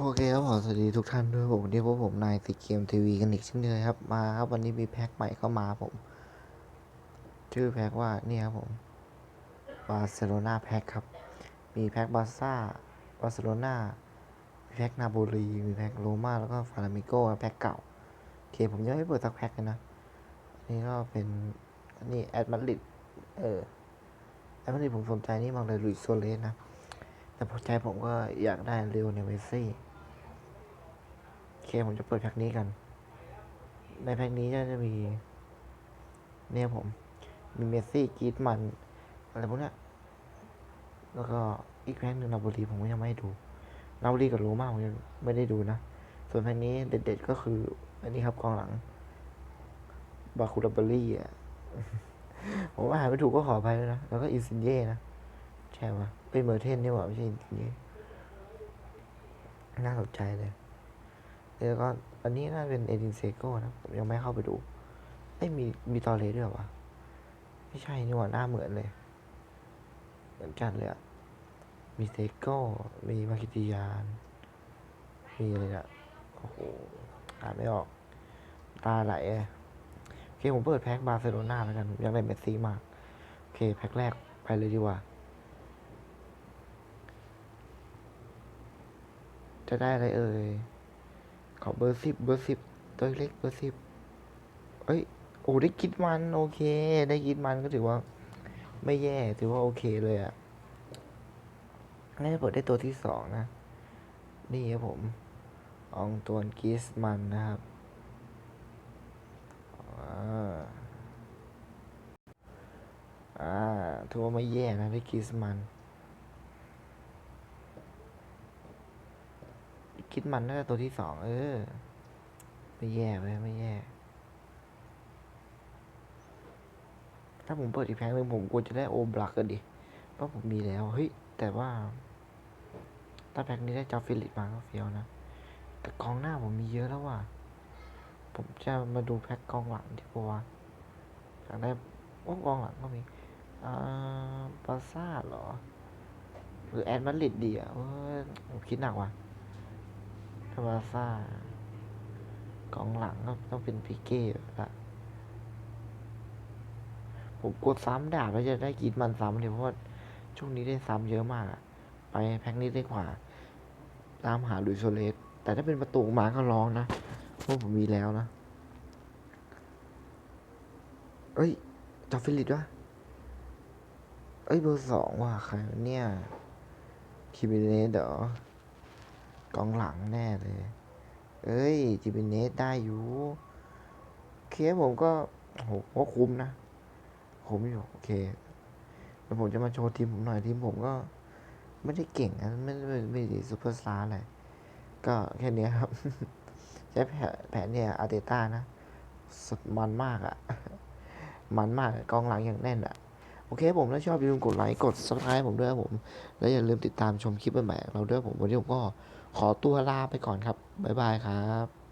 โอเคครับผมสวัสดีทุกท่านด้วยผมวันนี้พวผมนายติเกมทีวีกันอีกเช่นเคยครับมาครับวันนี้มีแพ็คใหม่เข้ามาผม ชื่อแพ็คว่านี่ครับผมบาร์เซโลนาแพ็คครับ มีแพ็คบาซ่าบาร์เซโลนามีแพ็คนาโปลีมีแพ็คโรม่าแล้วก็ฟารามิโกแพ็คเก่าโอเคผมยังไม่เปิดสักแพ็คเลยนะอันนี่ก็เป็นอันนี้แอดมาดริดเออแอดมาดริดผมสนใจนี่มากเลยลุยโซเลสนะ แต่พอใจผมก็อยากได้เร็วในเมสซี่โอเคผมจะเปิดแพ็คนี้กัน ในแพ็คนี้จะมี เนี่ยผม มีเมสซี่กีดมัน อะไรพวกนี้แล้วก็อีกแพ็คหนึ่งนาโปลีผมก็ยังไม่ได้ดูนาโปลีกับโรม่าผมยังไม่ได้ดูนะ ส่วนแพ็คนี้เด็ดๆก็คือ อันนี้ครับกองหลัง บาคูราเบอรี่อะผมอ่านไม่ถูกก็ขออภัยด้วยนะ แล้วก็อินซินเย่นะ ช่ปะเป็นเมอร์เทนนี่หว่าไม่ใช่อินซินเย่น่าสนใจเลยแล้วก็อันนี้น่าเป็นเอดินเซโก้นะผมยังไม่เข้าไปดูเอ้ยมีมีตอเลด้วยวะไม่ใช่นี่หว่าหน้าเหมือนเลย เหมือนกันเลยอะมีเซโก้ มีมาคิติยาน มีอะไรอะโอ้โหอ่านไม่ออก ตาไหลเลยโอเคผมเปิดแพ็คบาร์เซโลนาแล้วกัน ผมอยากได้เมสซี่มาก โอเค แพ็คแรกไปเลยดีกว่า จะได้อะไรเอ่ย ขอเบอร์สิบเบอร์สิบตัวเล็กเบอร์สิบเอ้ย โอ้ได้กิดมัน โอเค ได้กิดมันก็ถือว่า ไม่แย่ ถือว่าโอเคเลยอะ่ะน่าจะเปิดได้ตัวที่สองนะ นี่ครับผม อองตัวนกิสมันนะครับอ่าถือว่าไม่แย่นะได้กิสมัน คิดมันน่าจะตัวที่สองเออ ไม่แย่เลยไม่แย่ ถ้าผมเปิดอีกแพ็คหนึ่งผมกลัวจะได้โอบลักกันดิ เพราะผมมีแล้ว เฮ้ย แต่ว่า ถ้าแพ็คนี้ได้จอฟิลิปมาก็เฟี้ยวนะ แต่กองหน้าผมมีเยอะแล้วว่ะ ผมจะมาดูแพ็คกองหลังดีกว่าอยากได้โอ้กองหลังก็มีอ่าปาซ่าเหรอ หรือแอดมาริดดีอะผมคิดหนักว่ะ ทาบาซ่ากองหลังก็ต้องเป็นพิเก้ละผมกดซ้ำดาบแล้วจะได้กินมันซ้ำเลยเพราะว่าช่วงนี้ได้ซ้ำเยอะมากอะไปแพ็คนี้ได้กว่าตามหาลุยโซเลสแต่ถ้าเป็นประตูมาก็ร้องนะเพราะผมมีแล้วนะ เอ้ยจอฟิลิตวะเอ้ยเบอร์สองว่ะใครเนี่ยคิมิเนสเหรอ กองหลังแน่เลย เอ้ยจิบิเนสได้อยู่เคสผมก็โหก็คุ้มนะ คุ้มอยู่โอเคแล้วผมจะมาโชว์ทีมผมหน่อยทีมผมก็ไม่ได้เก่งนะไม่ได้ไม่ได้ซูเปอร์สตาร์อะไรก็แค่นี้ครับ ใช้แผนแผนเนี่ยอาร์เตต้านะสุดมันมากอะมันมากกองหลังอย่างแน่นอะโอเคผมถ้าชอบอย่าลืมกดไลค์กด subscribe ผมด้วยผม แล้วอย่าลืมติดตามชมคลิปใหม่ๆของเราด้วยผมวันนี้ผมก็ ขอตัวลาไปก่อนครับ บ๊ายบายครับ